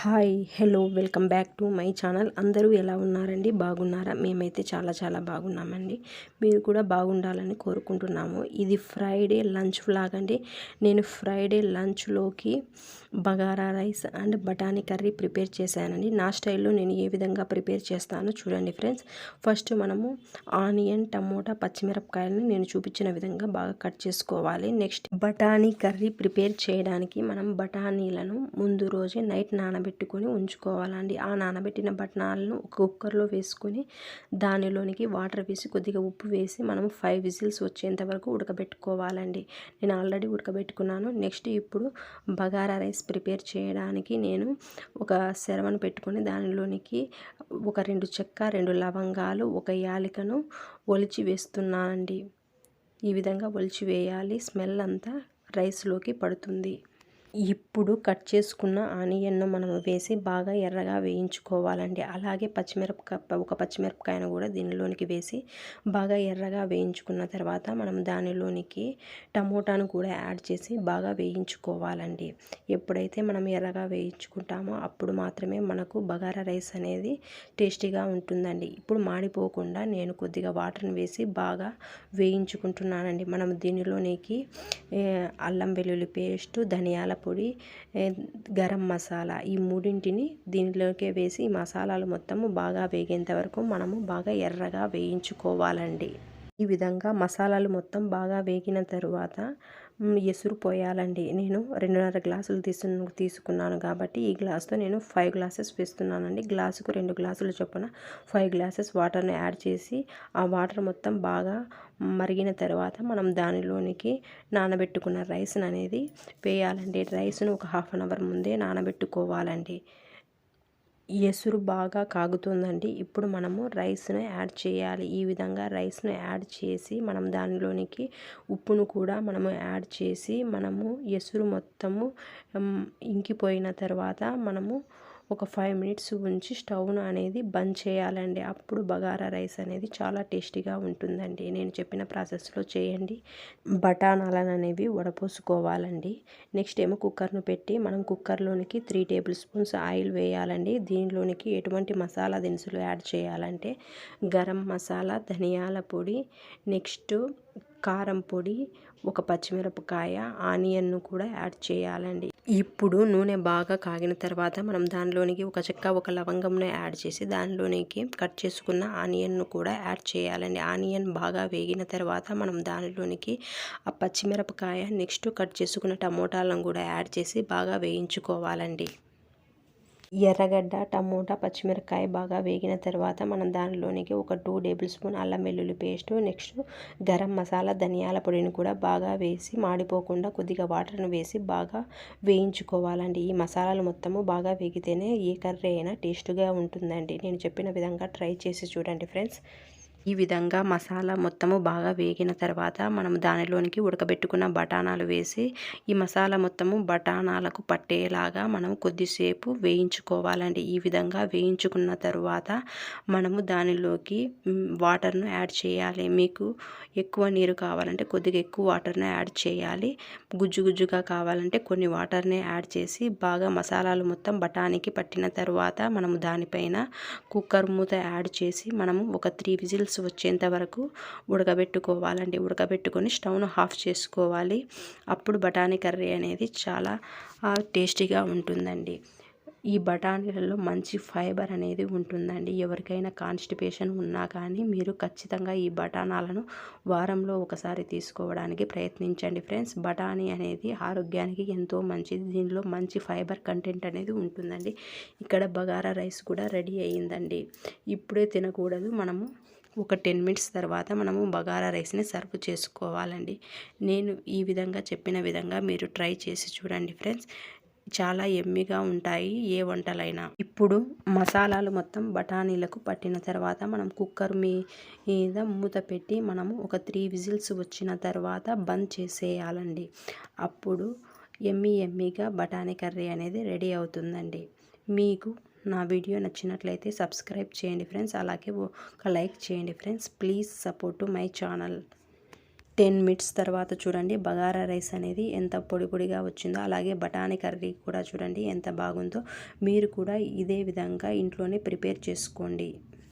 Hi hello welcome back to my channel. అందరూ ఎలా ఉన్నారండి? బాగున్నారా? మేమైతే చాలా చాలా బాగున్నామండి. మీరు కూడా బాగుండాలని కోరుకుంటున్నాము. ఇది ఫ్రైడే లంచ్ ఫ్లాగ్ అండి. నేను ఫ్రైడే లంచ్లోకి బగారా రైస్ అండ్ బఠానీ కర్రీ ప్రిపేర్ చేశానండి. నా స్టైల్లో నేను ఏ విధంగా ప్రిపేర్ చేస్తానో చూడండి ఫ్రెండ్స్. ఫస్ట్ మనము ఆనియన్ టమోటా పచ్చిమిరపకాయలని నేను చూపించిన విధంగా బాగా కట్ చేసుకోవాలి. నెక్స్ట్ బఠానీ కర్రీ ప్రిపేర్ చేయడానికి మనం బఠానీలను ముందు రోజే నైట్ నాన నానబెట్టుకొని ఉంచుకోవాలండి. ఆ నానబెట్టిన బఠానాలను ఒక కుక్కర్లో వేసుకొని దానిలోనికి వాటర్ వేసి కొద్దిగా ఉప్పు వేసి మనం ఫైవ్ విజిల్స్ వచ్చేంత వరకు ఉడకబెట్టుకోవాలండి. నేను ఆల్రెడీ ఉడకబెట్టుకున్నాను. నెక్స్ట్ ఇప్పుడు బగారా రైస్ ప్రిపేర్ చేయడానికి నేను ఒక సెరవను పెట్టుకొని దానిలోనికి ఒక రెండు చెక్క రెండు లవంగాలు ఒక యాలికను ఒలిచి వేస్తున్నానండి. ఈ విధంగా ఒలిచి వేయాలి. స్మెల్ అంతా రైస్లోకి పడుతుంది. ఇప్పుడు కట్ చేసుకున్న ఆనియన్ను మనం వేసి బాగా ఎర్రగా వేయించుకోవాలండి. అలాగే పచ్చిమిరపకాయ ఒక పచ్చిమిరపకాయను కూడా దీనిలోనికి వేసి బాగా ఎర్రగా వేయించుకున్న తర్వాత మనం దానిలోనికి టమోటాను కూడా యాడ్ చేసి బాగా వేయించుకోవాలండి. ఎప్పుడైతే మనం ఎర్రగా వేయించుకుంటామో అప్పుడు మాత్రమే మనకు బగారా రైస్ అనేది టేస్టీగా ఉంటుందండి. ఇప్పుడు మాడిపోకుండా నేను కొద్దిగా వాటర్ని వేసి బాగా వేయించుకుంటున్నానండి. మనం దీనిలోనికి అల్లం వెల్లుల్లి పేస్ట్ ధనియాల పొడి గరం మసాలా ఈ మూడింటిని దీనిలోకే వేసి ఈ మసాలాలు మొత్తము బాగా వేగేంత వరకు మనము బాగా ఎర్రగా వేయించుకోవాలండి. ఈ విధంగా మసాలాలు మొత్తం బాగా వేగిన తరువాత ఎసురు పోయాలండి నేను రెండున్నర గ్లాసులు తీసు తీసుకున్నాను కాబట్టి ఈ గ్లాస్తో నేను ఫైవ్ గ్లాసెస్ వేస్తున్నానండి. గ్లాసుకు రెండు గ్లాసులు చొప్పున ఫైవ్ గ్లాసెస్ వాటర్ని యాడ్ చేసి ఆ వాటర్ మొత్తం బాగా మరిగిన తర్వాత మనం దానిలోనికి నానబెట్టుకున్న రైస్ అనేది వేయాలండి. రైస్ను ఒక హాఫ్ అన్ అవర్ ముందే నానబెట్టుకోవాలండి. ఎసురు బాగా కాగుతుందండి. ఇప్పుడు మనము రైస్ను యాడ్ చేయాలి. ఈ విధంగా రైస్ను యాడ్ చేసి మనం దానిలోనికి ఉప్పును కూడా మనము యాడ్ చేసి మనము ఎసురు మొత్తము ఇంకిపోయిన తర్వాత మనము ఒక ఫైవ్ మినిట్స్ ఉంచి స్టవ్ను అనేది బంద్ చేయాలండి. అప్పుడు బగారా రైస్ అనేది చాలా టేస్టీగా ఉంటుందండి. నేను చెప్పిన ప్రాసెస్లో చేయండి. బఠానాలను అనేవి వడపోసుకోవాలండి. నెక్స్ట్ ఏమో కుక్కర్ను పెట్టి మనం కుక్కర్లోనికి త్రీ టేబుల్ స్పూన్స్ ఆయిల్ వేయాలండి. దీనిలోనికి ఎటువంటి మసాలా దినుసులు యాడ్ చేయాలంటే గరం మసాలా ధనియాల పొడి నెక్స్ట్ కారం పొడి ఒక పచ్చిమిరపకాయ ఆనియన్ను కూడా యాడ్ చేయాలండి. ఇప్పుడు నూనె బాగా కాగిన తర్వాత మనం దానిలోనికి ఒక చెక్క ఒక లవంగంను యాడ్ చేసి దానిలోనికి కట్ చేసుకున్న ఆనియన్ను కూడా యాడ్ చేయాలండి. ఆనియన్ బాగా వేగిన తర్వాత మనం దానిలోనికి ఆ పచ్చిమిరపకాయ నెక్స్ట్ కట్ చేసుకున్న టమోటాలను కూడా యాడ్ చేసి బాగా వేయించుకోవాలండి. ఎర్రగడ్డ టమోటా పచ్చిమిరపకాయ బాగా వేగిన తర్వాత మనం దానిలోనికి ఒక టూ టేబుల్ స్పూన్ అల్లం వెల్లుల్లి పేస్ట్ నెక్స్ట్ గరం మసాలా ధనియాల పొడిని కూడా బాగా వేసి మాడిపోకుండా కొద్దిగా వాటర్ను వేసి బాగా వేయించుకోవాలండి. ఈ మసాలాలు మొత్తము బాగా వేగితేనే ఏ కర్రీ అయినా టేస్ట్గా ఉంటుందండి. నేను చెప్పిన విధంగా ట్రై చేసి చూడండి ఫ్రెండ్స్ ఈ విధంగా మసాలా మొత్తము బాగా వేగిన తర్వాత మనం దానిలోనికి ఉడకబెట్టుకున్న బఠానాలు వేసి ఈ మసాలా మొత్తము బఠానాలకు పట్టేలాగా మనం కొద్దిసేపు వేయించుకోవాలండి. ఈ విధంగా వేయించుకున్న తర్వాత మనము దానిలోకి వాటర్ను యాడ్ చేయాలి. మీకు ఎక్కువ నీరు కావాలంటే కొద్దిగా ఎక్కువ వాటర్ని యాడ్ చేయాలి. గుజ్జు గుజ్జుగా కావాలంటే కొన్ని వాటర్ని యాడ్ చేసి బాగా మసాలాలు మొత్తం బఠానీకి పట్టిన తర్వాత మనము దానిపైన కుక్కర్ మూత యాడ్ చేసి మనము ఒక త్రీ విజిల్స్ విజిల్స్ వచ్చేంత వరకు ఉడకబెట్టుకోవాలండి. ఉడకబెట్టుకొని స్టవ్ను ఆఫ్ చేసుకోవాలి. అప్పుడు బఠానీ కర్రీ అనేది చాలా టేస్టీగా ఉంటుందండి. ఈ బఠానీలలో మంచి ఫైబర్ అనేది ఉంటుందండి. ఎవరికైనా కాన్స్టిపేషన్ ఉన్నా కానీ మీరు ఖచ్చితంగా ఈ బఠానాలను వారంలో ఒకసారి తీసుకోవడానికి ప్రయత్నించండి ఫ్రెండ్స్. బఠానీ అనేది ఆరోగ్యానికి ఎంతో మంచిది. దీనిలో మంచి ఫైబర్ కంటెంట్ అనేది ఉంటుందండి. ఇక్కడ బగారా రైస్ కూడా రెడీ అయ్యిందండి. ఇప్పుడే తినకూడదు. మనము ఒక టెన్ మినిట్స్ తర్వాత మనము బగారా రైస్ని సర్వ్ చేసుకోవాలండి. నేను ఈ విధంగా చెప్పిన విధంగా మీరు ట్రై చేసి చూడండి ఫ్రెండ్స్. చాలా ఎమ్మిగా ఉంటాయి ఏ వంటలైనా. ఇప్పుడు మసాలాలు మొత్తం బఠానీలకు పట్టిన తర్వాత మనం కుక్కర్ మీద మూత పెట్టి మనము ఒక త్రీ విజిల్స్ వచ్చిన తర్వాత బంద్ చేసేయాలండి. అప్పుడు ఎమ్మి ఎమ్మిగా బఠానీ కర్రీ అనేది రెడీ అవుతుందండి. మీకు నా వీడియో నచ్చినట్లయితే సబ్స్క్రైబ్ చేయండి ఫ్రెండ్స్. అలాగే ఒక లైక్ చేయండి friends. Please support to my channel. Ten minutes తర్వాత చూడండి బగారా రైస్ అనేది ఎంత పొడి పొడిగా వచ్చిందో అలాగే బఠానీ కర్రీ కూడా చూడండి ఎంత బాగుందో. మీరు కూడా ఇదే విధంగా ఇంట్లోనే ప్రిపేర్ చేసుకోండి.